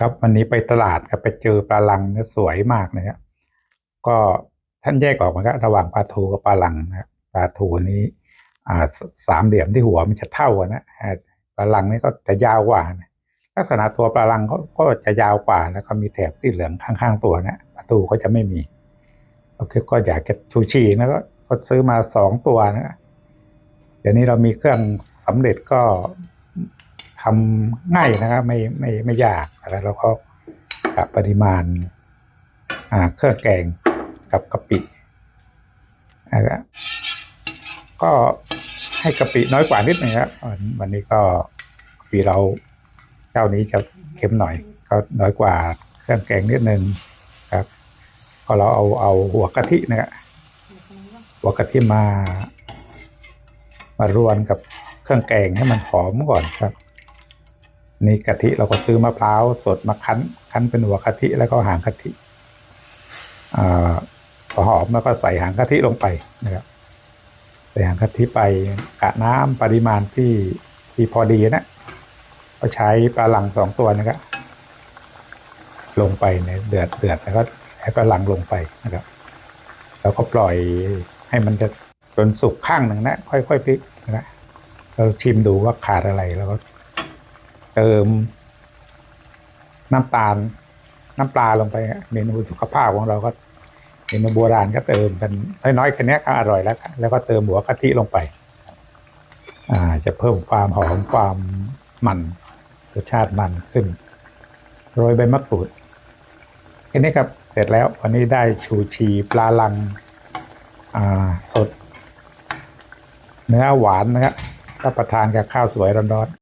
ครับวันนี้ไปตลาดครับไปเจอปลาลังเนี่ยสวยมากนะครับก็ท่านแยกออกมาครับระหว่างปลาทูกับปลาลังนะปลาทูนี้อ่าสามเหลี่ยมที่หัวมันจะเท่ากันนะปลาลังนี่ก็จะยาวกว่านะลักษณะตัวปลาลังเขาก็จะยาวกว่าแล้วก็มีแถบที่เหลืองข้างๆตัวนะปลาทูก็จะไม่มีโอเคก็อยากจะชูชีนะก็ก็ซื้อมาสองตัวนะเดี๋ยวนี้เรามีเครื่องสำเร็จก็ ทำง่ายนะครับไม่ไม่ไม่ยากแล้วเราก็กับปริมาณอ่าเครื่องแกงกับกะปินะครับก็ให้กะปิน้อยกว่านิดหนึงครับวันวันนี้ก็กะปิเราเจ้านี้จะเค็มหน่อย ก็น้อยกว่าเครื่องแกงนิดนึงครับก็เราเอาเอาหัวกะทินะครับหัวกะทิมามารวนกับเครื่องแกงให้มันหอมก่อนครับ นี่กะทิเราก็ซื้อมะพร้าวสดมาคั้น คั้นเป็นหัวกะทิแล้วก็หางกะทิอ่าพอหอมแล้วก็ใส่หางกะทิลงไปนะครับใส่หางกะทิไปกะน้ำปริมาณที่ที่พอดีนะก็ใช้ปลาหลังสองตัวนะครับลงไปในเดือดเดือดแล้วก็ให้ปลาหลังลงไปนะครับ แล้วก็ปล่อยให้มันจะจนสุกข้างหนึ่งนะค่อยๆพลิกนะเราชิมดูว่าขาดอะไรแล้วก็ เติม น้ำตาล น้ำปลาลงไปเมนูสุขภาพของเราก็เมนูโบราณก็เติมกันน้อยๆแค่นี้ก็อร่อยแล้ว แล้วก็เติมหัวกะทิลงไป อ่า จะเพิ่มความหอมความมันรสชาติมันขึ้นโรยใบมะกรูดแค่นี้ครับเสร็จแล้ววันนี้ได้ชูชีปลาลัง อ่าสด เนื้อหวานนะครับรับประทานกับข้าวสวยร้อนๆ